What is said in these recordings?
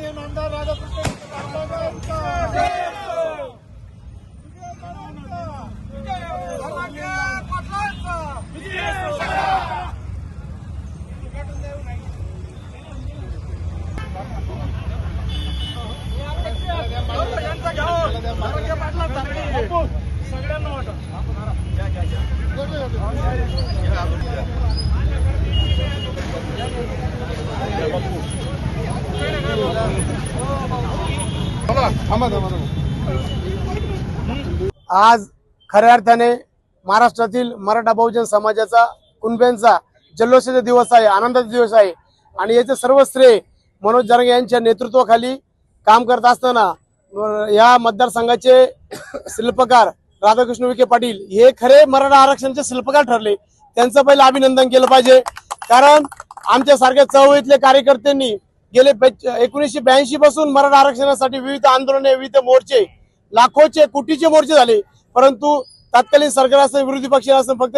सन्माननीय नामदार राधाकृष्ण विखे सगळ्यांना वाटत थांबा थांबा आज खऱ्या अर्थाने महाराष्ट्रातील मराठा बहुजन समाजाचा कुणब्यांचा जल्लोषाचा दिवस आहे आनंदाचा दिवस आहे. आणि याचे सर्व श्रेय मनोज जरंगे यांच्या नेतृत्वाखाली काम करत असताना या मतदारसंघाचे शिल्पकार राधाकृष्ण विखे पाटील हे खरे मराठा आरक्षणाचे शिल्पकार ठरले. त्यांचं पहिलं अभिनंदन केलं पाहिजे. कारण आमच्यासारख्या चवळीतल्या कार्यकर्त्यांनी गेले एकोणीसशे ब्याऐंशी पासून मराठा आरक्षणासाठी विविध आंदोलने विविध मोर्चे लाखोचे कोटीचे मोर्चे झाले. परंतु तत्कालीन सरकार असं विरोधी पक्ष असं फक्त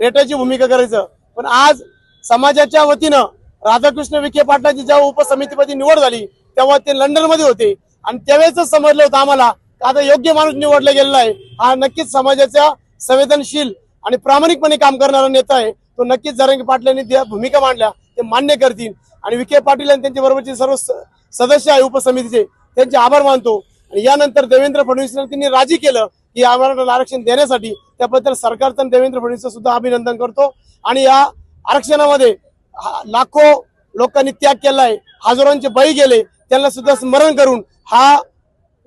रेटाची भूमिका करायचं. पण आज समाजाच्या वतीनं राधाकृष्ण विखे पाटलांची जेव्हा उपसमितीपती निवड झाली तेव्हा ते लंडनमध्ये होते. आणि त्यावेळेच समजलं होतं आम्हाला आता योग्य माणूस निवडला गेलेला आहे. हा नक्कीच समाजाच्या संवेदनशील आणि प्रामाणिकपणे काम करणारा नेता आहे. तो नक्कीच जरंगी पाटलांनी त्या भूमिका मांडल्या ते मान्य करतील. आणि विखे पाटील आणि त्यांच्या बरोबरचे सर्व स- सदस्य आहे उपसमितीचे त्यांचे आभार मानतो. आणि यानंतर देवेंद्र फडणवीस त्यांनी राजी केलं की आम्हाला आरक्षण देण्यासाठी त्याबद्दल सरकारचं आणि देवेंद्र फडणवीस सुद्धा अभिनंदन करतो. आणि या आरक्षणामध्ये हा- लाखो लोकांनी त्याग केलाय हजारोंचे बळी गेले त्यांना सुद्धा स्मरण करून हा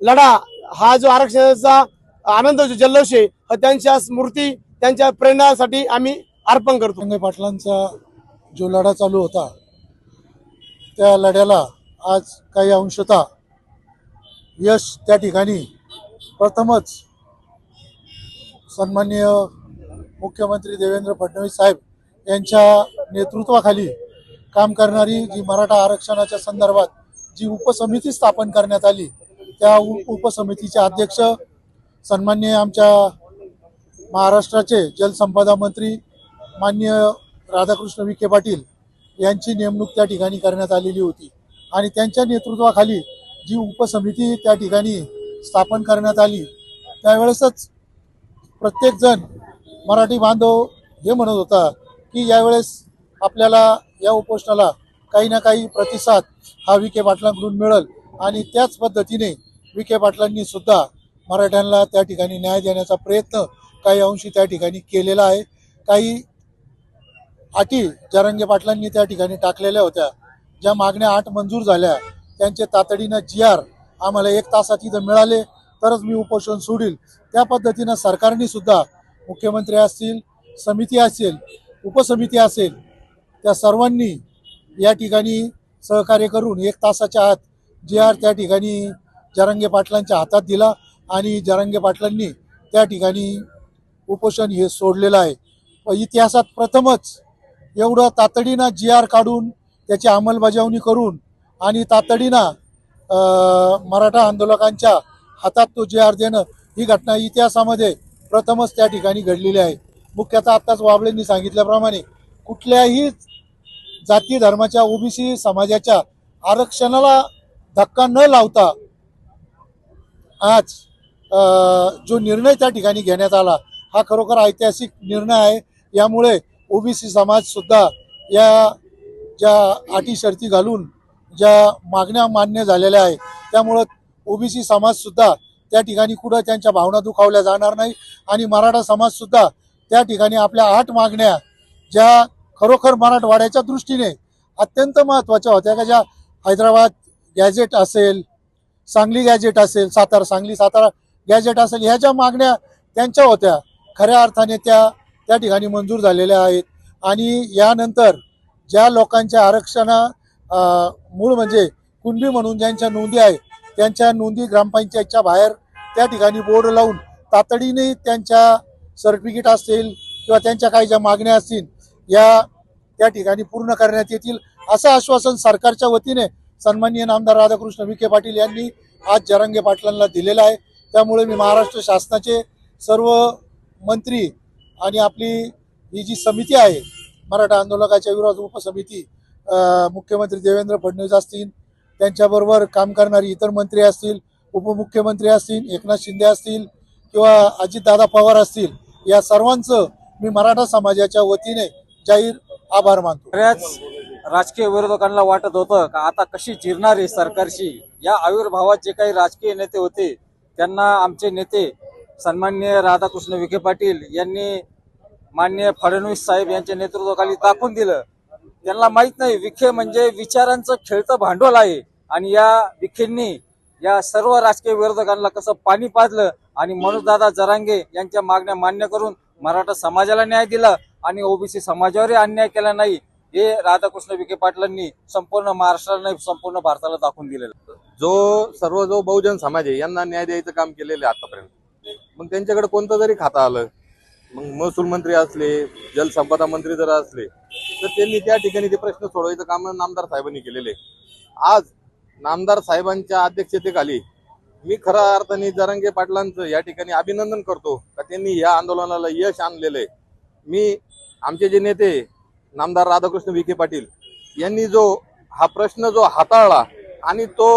लढा हा जो आरक्षणाचा आनंद जो जल्लोष आहे हा त्यांच्या स्मृती त्यांच्या प्रेरणासाठी आम्ही अर्पण करतो. पाटलांचा जो लढा चालू होता त्या लढ्याला आज काही अंशतः यश त्या ठिकाणी प्रथमच सन्माननीय मुख्यमंत्री देवेंद्र फडणवीस साहेब यांच्या नेतृत्वाखाली काम करणारी जी मराठा आरक्षणाच्या संदर्भात जी उपसमिती स्थापन करण्यात आली त्या उपसमितीचे अध्यक्ष सन्माननीय आमच्या महाराष्ट्राचे जलसंपदा मंत्री मान्य राधाकृष्ण विखे पाटील यांची नेमणूक त्या ठिकाणी करण्यात आलेली होती. आणि त्यांच्या नेतृत्वाखाली जी उपसमिती त्या ठिकाणी स्थापन करण्यात आली त्यावेळेसच प्रत्येकजण मराठी बांधव हे म्हणत होता की यावेळेस आपल्याला या उपोषणाला काही ना काही प्रतिसाद हा विखे पाटलांकडून मिळेल. आणि त्याच पद्धतीने विखे पाटलांनी सुद्धा मराठ्यांना त्या ठिकाणी न्याय देण्याचा प्रयत्न काही अंशी त्या ठिकाणी केलेला आहे. काही अटी जरंगे पाटलांनी त्या ठिकाणी टाकलेल्या होत्या. ज्या मागण्या आठ मंजूर झाल्या त्यांचे तातडीनं जी आर आम्हाला एक तासात इथं मिळाले तरच मी उपोषण सोडील. त्या पद्धतीनं सरकारने सुद्धा मुख्यमंत्री असतील समिती असेल उपसमिती असेल त्या सर्वांनी या ठिकाणी सहकार्य करून एक तासाच्या आत जी आर त्या ठिकाणी जरंगे पाटलांच्या हातात दिला आणि जरंगे पाटलांनी त्या ठिकाणी उपोषण हे सोडलेलं आहे. इतिहासात प्रथमच एवढं तातडीनं जी आर काढून त्याची अंमलबजावणी करून आणि तातडीनं मराठा आंदोलकांच्या हातात तो जी आर देणं ही घटना इतिहासामध्ये प्रथमच त्या ठिकाणी घडलेली आहे. मुख्यतः आत्ताच वाबळेंनी सांगितल्याप्रमाणे कुठल्याही जाती धर्माच्या ओबीसी समाजाच्या आरक्षणाला धक्का न लावता आज जो निर्णय त्या ठिकाणी घेण्यात आला हा खरोखर ऐतिहासिक निर्णय आहे. यामुळे ओबीसी समाज सुद्धा या ज्या अटी शर्ती घालून ज्या मागण्या मान्य झालेल्या आहेत त्यामुळं ओबीसी समाज सुद्धा त्या ठिकाणी कुठं त्यांच्या भावना दुखावल्या जाणार नाही. आणि मराठा समाज सुद्धा त्या ठिकाणी आपल्या आठ मागण्या ज्या खरोखर मराठवाड्याच्या दृष्टीने अत्यंत महत्त्वाच्या होत्या. का ज्या हैदराबाद गॅजेट असेल सांगली गॅजेट असेल सातारा सांगली सातारा गॅजेट असेल ह्या ज्या मागण्या त्यांच्या होत्या खऱ्या अर्थाने त्या त्या ठिकाणी मंजूर झालेल्या आहेत. आणि यानंतर ज्या लोकांच्या आरक्षणा मूळ म्हणजे कुणबी म्हणून ज्यांच्या नोंदी आहेत त्यांच्या नोंदी ग्रामपंचायतच्या बाहेर त्या ठिकाणी बोर्ड लावून तातडीने त्यांच्या सर्टिफिकेट असतील किंवा त्यांच्या काही ज्या मागण्या असतील या त्या ठिकाणी पूर्ण करण्यात येतील असं आश्वासन सरकारच्या वतीने सन्माननीय नामदार राधाकृष्ण विखे पाटील यांनी आज जरांगे पाटलांना दिलेलं आहे. त्यामुळे मी महाराष्ट्र शासनाचे सर्व मंत्री आणि आपली ही जी समिती आहे मराठा आंदोलकाच्या विरोधात उपसमिती मुख्यमंत्री देवेंद्र फडणवीस असतील त्यांच्याबरोबर काम करणारी इतर मंत्री असतील उपमुख्यमंत्री असतील एकनाथ शिंदे असतील किंवा अजितदादा पवार असतील या सर्वांचं मी मराठा समाजाच्या वतीने जाहीर आभार मानतो. बऱ्याच राजकीय विरोधकांना वाटत होतं का आता कशी जिरणार आहे सरकारशी? या आविर्भावात जे काही राजकीय नेते होते त्यांना आमचे नेते सन्माननीय राधाकृष्ण विखे पाटील यांनी माननीय फडणवीस साहेब यांच्या नेतृत्वाखाली दाखवून दिलं. त्यांना माहीत नाही विखे म्हणजे विचारांचं खेळतं भांडवल आहे. आणि या विखेंनी या सर्व राजकीय विरोधकांना कसं पाणी पाजलं आणि मनोजदादा जरांगे यांच्या मागण्या मान्य करून मराठा समाजाला न्याय दिला आणि ओबीसी समाजावरही अन्याय केला नाही हे राधाकृष्ण विखे पाटलांनी संपूर्ण महाराष्ट्राला नाही संपूर्ण भारताला दाखवून दिलेलं. जो सर्व जो बहुजन समाज आहे यांना न्याय द्यायचं काम केलेलं आहे आतापर्यंत. मग त्यांच्याकडे कोणतं जरी खाता आलं मग महसूल मंत्री असले जलसंपदा मंत्री जर असले तर त्यांनी त्या ठिकाणी ते प्रश्न सोडवायचं काम नामदार साहेबांनी केलेले आज नामदार साहेबांच्या अध्यक्षतेखाली मी खऱ्या अर्थाने जरांगे पाटलांचं या ठिकाणी अभिनंदन करतो का त्यांनी या आंदोलनाला यश आणलेलं आहे. मी आमचे जे नेते नामदार राधाकृष्ण विखे पाटील यांनी जो हा प्रश्न जो हाताळला आणि तो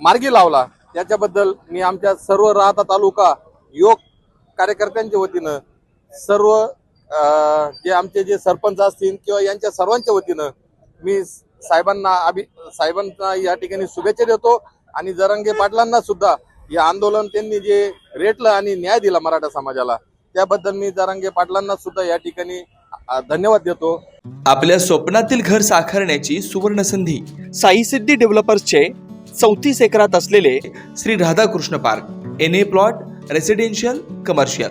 मार्गी लावला त्याच्याबद्दल मी आमच्या सर्व राहता तालुका योग कार्यकर्त्यांच्या वतीनं सर्व जे आमचे जे सरपंच असतील किंवा यांच्या सर्वांच्या वतीनं मी साहेबांना अभि साहेबांना या ठिकाणी शुभेच्छा देतो. आणि जरंगे पाटलांना सुद्धा या आंदोलन त्यांनी जे रेटलं आणि न्याय दिला मराठा समाजाला त्याबद्दल मी जरांगे पाटलांना सुद्धा या ठिकाणी धन्यवाद देतो. आपल्या स्वप्नातील घर साकारण्याची सुवर्ण संधी साई सिद्धी डेव्हलपर्सचे चौतीस एकरात असलेले Shri Radhakrishna park N A plot residential commercial.